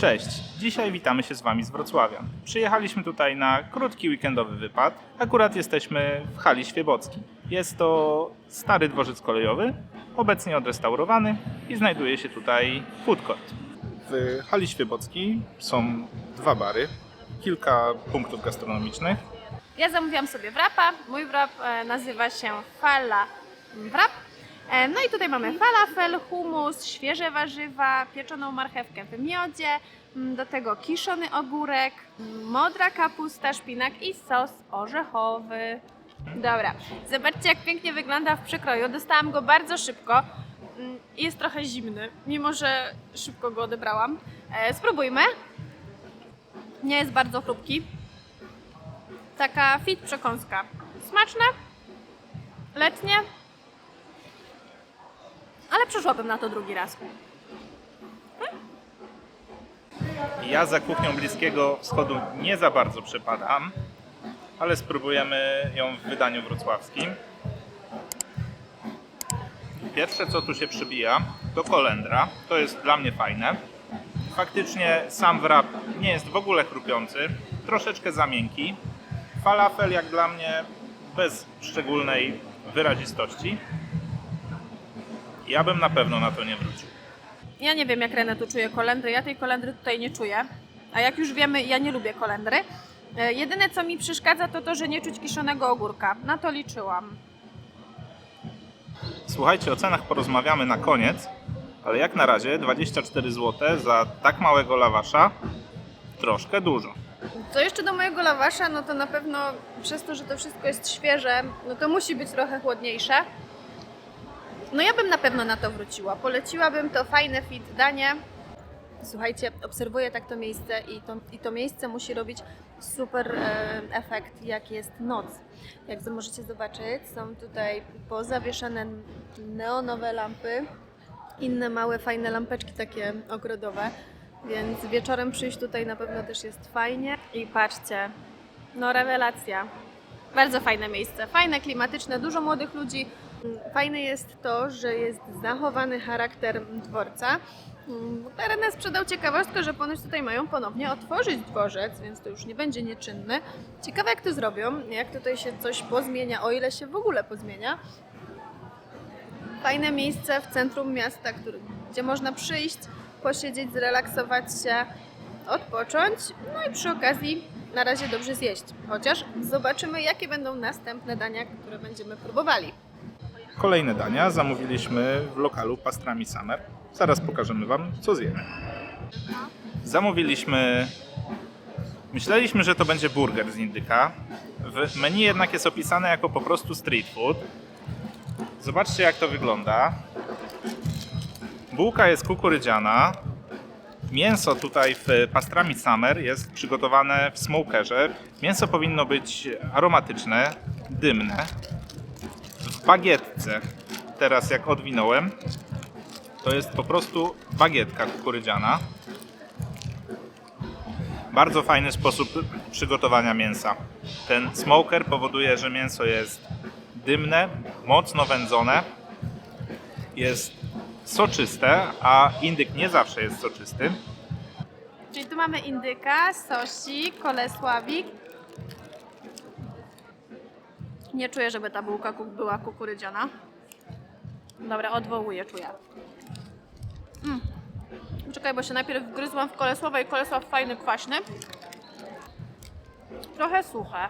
Cześć, dzisiaj witamy się z Wami z Wrocławia. Przyjechaliśmy tutaj na krótki weekendowy wypad. Akurat jesteśmy w hali Świebockiej. Jest to stary dworzec kolejowy, obecnie odrestaurowany i znajduje się tutaj food court. W hali Świebockiej są dwa bary, kilka punktów gastronomicznych. Ja zamówiłam sobie wrapa. Mój wrap e, nazywa się Fala Wrap. E, No i tutaj mamy falafel, humus, świeże warzywa, pieczoną marchewkę w miodzie, m, do tego kiszony ogórek, modra kapusta, szpinak i sos orzechowy. Dobra, zobaczcie jak pięknie wygląda w przekroju. Dostałam go bardzo szybko. Mm, Jest trochę zimny, mimo że szybko go odebrałam. E, Spróbujmy. Nie jest bardzo chrupki taka fit przekąska. Smaczne, letnie, ale przyszłabym na to drugi raz. Ja za kuchnią Bliskiego Wschodu nie za bardzo przepadam, ale spróbujemy ją w wydaniu wrocławskim. Pierwsze co tu się przybija to kolendra. To jest dla mnie fajne. Faktycznie sam wrap nie jest w ogóle chrupiący, troszeczkę za miękki. Falafel jak dla mnie bez szczególnej wyrazistości. Ja bym na pewno na to nie wrócił. Ja nie wiem jak Renę tu czuje kolendry, ja tej kolendry tutaj nie czuję. A jak już wiemy, ja nie lubię kolendry. E, Jedyne co mi przeszkadza to to, że nie czuć kiszonego ogórka. Na to liczyłam. Słuchajcie, o cenach porozmawiamy na koniec, ale jak na razie 24 zł za tak małego lawasza troszkę dużo. Co jeszcze do mojego lawasza, no to na pewno przez to, że to wszystko jest świeże, no to musi być trochę chłodniejsze. No ja bym na pewno na to wróciła. Poleciłabym to fajne fit danie. Słuchajcie, obserwuję tak to miejsce i to, i to miejsce musi robić super e, efekt, jak jest noc. Jak możecie zobaczyć, są tutaj pozawieszane neonowe lampy, inne małe, fajne lampeczki takie ogrodowe. Więc wieczorem przyjść tutaj na pewno też jest fajnie. I patrzcie, no rewelacja. Bardzo fajne miejsce, fajne, klimatyczne, dużo młodych ludzi. Mm, Fajne jest to, że jest zachowany charakter dworca. Mm, Renę sprzedał ciekawostkę, że ponoć tutaj mają ponownie otworzyć dworzec, więc to już nie będzie nieczynny. Ciekawe jak to zrobią, jak tutaj się coś pozmienia, o ile się w ogóle pozmienia. Fajne miejsce w centrum miasta, gdzie można przyjść, posiedzieć, zrelaksować się, odpocząć, no i przy okazji na razie dobrze zjeść. Chociaż zobaczymy, jakie będą następne dania, które będziemy próbowali. Kolejne dania zamówiliśmy w lokalu Pastrami Summer. Zaraz pokażemy Wam, co zjemy. Zamówiliśmy... Myśleliśmy, że to będzie burger z indyka. W menu jednak jest opisane jako po prostu street food. Zobaczcie, jak to wygląda. Bułka jest kukurydziana. Mięso tutaj w pastrami Summer jest przygotowane w smokerze. Mięso powinno być aromatyczne, dymne. Bagietce, teraz jak odwinąłem, to jest po prostu bagietka kukurydziana. Bardzo fajny sposób przygotowania mięsa. Ten smoker powoduje, że mięso jest dymne, mocno wędzone, jest soczyste, a indyk nie zawsze jest soczysty. Czyli tu mamy indyka, sosik, kolesławik. Nie czuję, żeby ta bułka była kukurydziana. Dobra, odwołuję, czuję. Mm. Czekaj, bo się najpierw wgryzłam w kolesława i kolesław fajny, kwaśny. Trochę suche.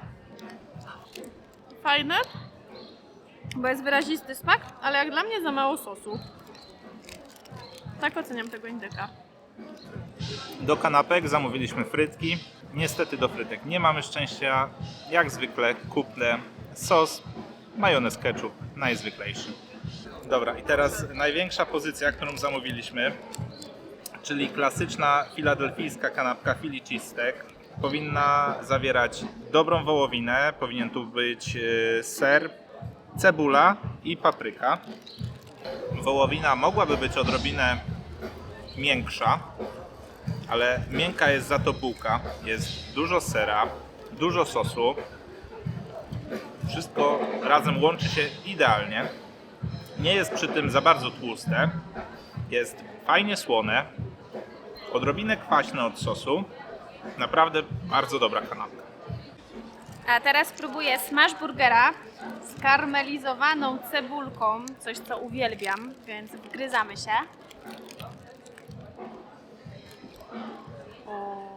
Fajne, bo jest wyrazisty smak, ale jak dla mnie za mało sosu. Tak oceniam tego indyka. Do kanapek zamówiliśmy frytki. Niestety do frytek nie mamy szczęścia. Jak zwykle kuple, sos, majonez ketchup, najzwyklejszy. Dobra, i teraz największa pozycja, którą zamówiliśmy, czyli klasyczna filadelfijska kanapka Philly. Powinna zawierać dobrą wołowinę, powinien tu być e, ser, cebula i papryka. Wołowina mogłaby być odrobinę miększa, ale miękka jest za to bułka. Jest dużo sera, dużo sosu. Wszystko razem łączy się idealnie. Nie jest przy tym za bardzo tłuste. Jest fajnie słone, Odrobinę kwaśne od sosu. Naprawdę bardzo dobra kanapka. A teraz spróbuję smash burgera z karmelizowaną cebulką, coś co uwielbiam, więc wgryzamy się. O.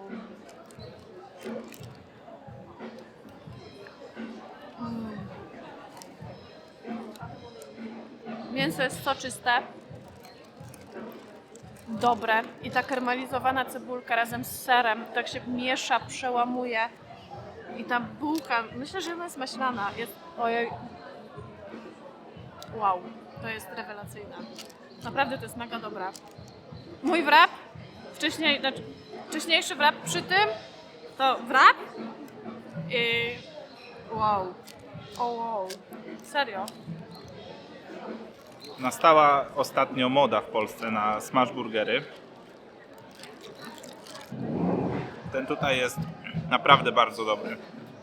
Mięso jest soczyste, dobre i ta karmelizowana cebulka razem z serem tak się miesza, przełamuje. I ta bułka, myślę, że ona jest maślana. Jest, ojej. Wow, to jest rewelacyjna. Naprawdę to jest mega dobra. Mój wrap, wcześniej, znaczy, wcześniejszy wrap przy tym, to wrap i wow. O wow. Serio. Nastała ostatnio moda w Polsce na smash burgery. Ten tutaj jest naprawdę bardzo dobry.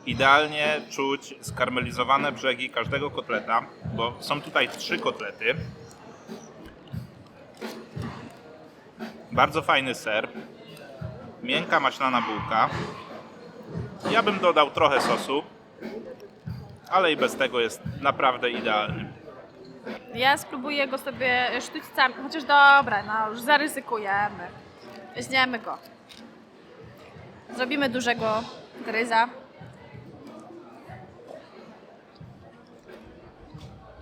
Idealnie czuć skarmelizowane brzegi każdego kotleta, bo są tutaj trzy kotlety. Bardzo fajny ser. Miękka maślana bułka. Ja bym dodał trochę sosu, ale i bez tego jest naprawdę idealny. Ja spróbuję go sobie sztućcami, chociaż dobra, no już zaryzykujemy. Weźmiemy go. Zrobimy dużego gryza.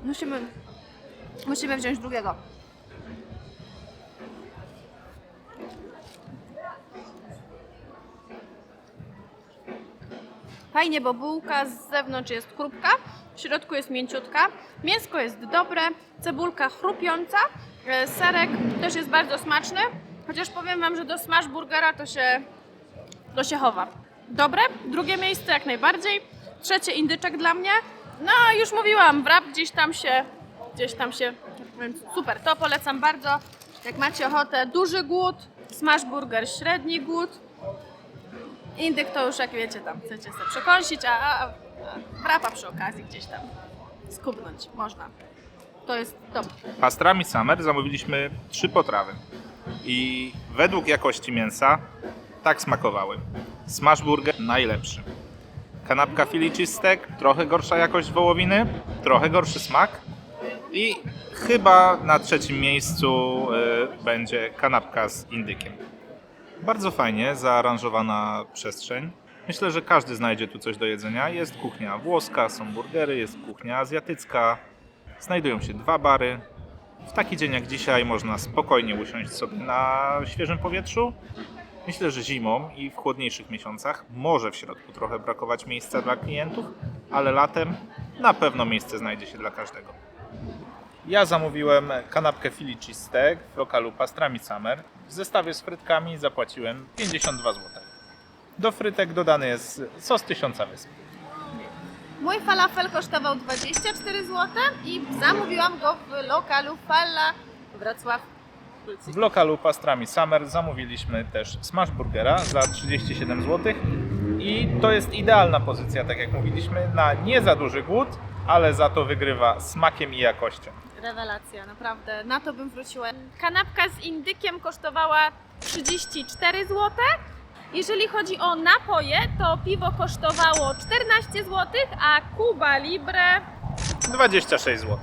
Musimy, musimy wziąć drugiego. Fajnie, bo bułka z zewnątrz jest chrupka, w środku jest mięciutka, mięsko jest dobre, cebulka chrupiąca, e, serek też jest bardzo smaczny, chociaż powiem Wam, że do smash burgera to się, to się chowa. Dobre, drugie miejsce jak najbardziej, trzecie indyczek dla mnie, no już mówiłam, wrap gdzieś tam się, gdzieś tam się, więc super, to polecam bardzo, jak macie ochotę, duży głód, smash burger średni głód, Indyk to już jak wiecie tam chcecie sobie przekąsić, a, a, a wrapa przy okazji gdzieś tam skubnąć można. To jest dobre. Pastrami Summer zamówiliśmy trzy potrawy. I według jakości mięsa tak smakowały. Smash burger najlepszy. Kanapka Philly trochę gorsza jakość wołowiny, trochę gorszy smak. I chyba na trzecim miejscu y, będzie kanapka z indykiem. Bardzo fajnie zaaranżowana przestrzeń. Myślę, że każdy znajdzie tu coś do jedzenia. Jest kuchnia włoska, są burgery, jest kuchnia azjatycka. Znajdują się dwa bary. W taki dzień jak dzisiaj można spokojnie usiąść sobie na świeżym powietrzu. Myślę, że zimą i w chłodniejszych miesiącach może w środku trochę brakować miejsca dla klientów, ale latem na pewno miejsce znajdzie się dla każdego. Ja zamówiłem kanapkę Philly cheesesteak w lokalu Pastrami Summer. W zestawie z frytkami zapłaciłem 52 zł. Do frytek dodany jest sos tysiąca wysp. Mój falafel kosztował 24 zł i zamówiłam go w lokalu Falla Wrocław. W lokalu Pastrami Summer zamówiliśmy też smash burgera za 37 zł i to jest idealna pozycja, tak jak mówiliśmy, na nie za duży głód, ale za to wygrywa smakiem i jakością. Rewelacja, naprawdę. Na to bym wróciła. Kanapka z indykiem kosztowała 34 zł. Jeżeli chodzi o napoje, to piwo kosztowało 14 zł, a Cuba Libre 26 zł.